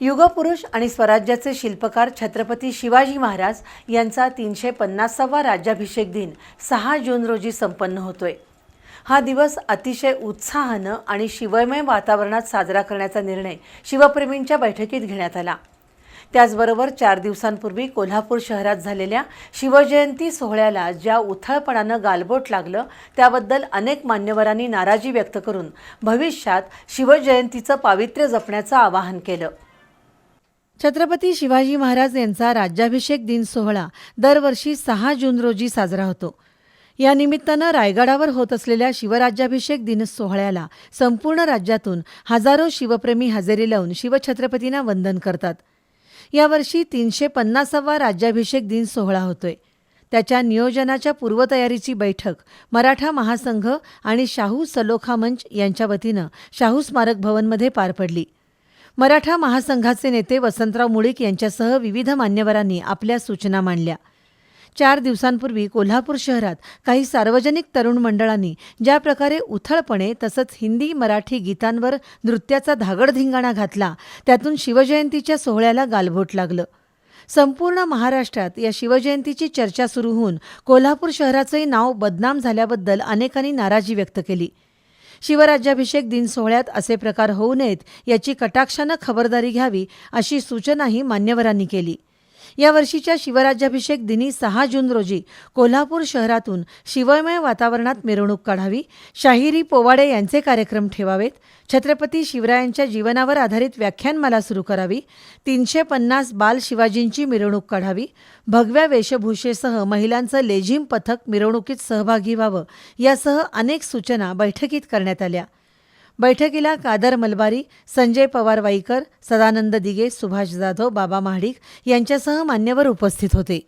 युगपुरुष आणि स्वराज्याचे शिल्पकार छत्रपती शिवाजी महाराज यांचा तीनशे पन्नासावा राज्याभिषेक दिन सहा जून रोजी संपन्न होतोय. हा दिवस अतिशय उत्साहानं आणि शिवमय वातावरणात साजरा करण्याचा निर्णय शिवप्रेमींच्या बैठकीत घेण्यात आला. त्याचबरोबर चार दिवसांपूर्वी कोल्हापूर शहरात झालेल्या शिवजयंती सोहळ्याला ज्या उथळपणानं गालबोट लागलं त्याबद्दल अनेक मान्यवरांनी नाराजी व्यक्त करून भविष्यात शिवजयंतीचं पावित्र्य जपण्याचं आवाहन केलं. छत्रपती शिवाजी महाराज यांचा राज्याभिषेक दिन सोहळा दरवर्षी सहा जून रोजी साजरा होतो. या निमित्तानं रायगडावर होत असलेल्या शिवराज्याभिषेक दिन सोहळ्याला संपूर्ण राज्यातून हजारो शिवप्रेमी हजेरी लावून शिवछत्रपतींना वंदन करतात. यावर्षी तीनशे पन्नासावा राज्याभिषेक दिन सोहळा होतोय. त्याच्या नियोजनाच्या पूर्वतयारीची बैठक मराठा महासंघ आणि शाहू सलोखा मंच यांच्या वतीनं शाहू स्मारक भवनमध्ये पार पडली. मराठा महासंघाचे नेते वसंतराव मुळीक यांच्यासह विविध मान्यवरांनी आपल्या सूचना मांडल्या. चार दिवसांपूर्वी कोल्हापूर शहरात काही सार्वजनिक तरुण मंडळांनी ज्या प्रकारे उथळपणे तसंच हिंदी मराठी गीतांवर नृत्याचा धागडधिंगाणा घातला त्यातून शिवजयंतीच्या सोहळ्याला गालबोट लागलं. संपूर्ण महाराष्ट्रात या शिवजयंतीची चर्चा सुरू होऊन कोल्हापूर शहराचंही नाव बदनाम झाल्याबद्दल अनेकांनी नाराजी व्यक्त केली. शिवराज्याभिषेक दिन सोहळ्यात असे प्रकार होऊ नयेत याची कटाक्षानं खबरदारी घ्यावी अशी सूचनाही मान्यवरांनी केली. या वर्षीच्या शिवराज्याभिषेक दिनी सहा जून रोजी कोल्हापूर शहरातून शिवमय वातावरणात मिरवणूक काढावी. शाहिरी पोवाडे यांचे कार्यक्रम ठेवावेत. छत्रपती शिवरायांच्या जीवनावर आधारित व्याख्यानमाला सुरू करावी. तीनशे पन्नास बाल शिवाजींची मिरवणूक काढावी. भगव्या वेशभूषेसह महिलांचं लेझिम पथक मिरवणुकीत सहभागी व्हावं. यासह अनेक सूचना बैठकीत करण्यात आल्या. बैठकीला कादर मलबारी संजय पवार वाईकर सदानंद दिगे सुभाष जाधव बाबा महाडिक यांच्यासह मान्यवर उपस्थित होते.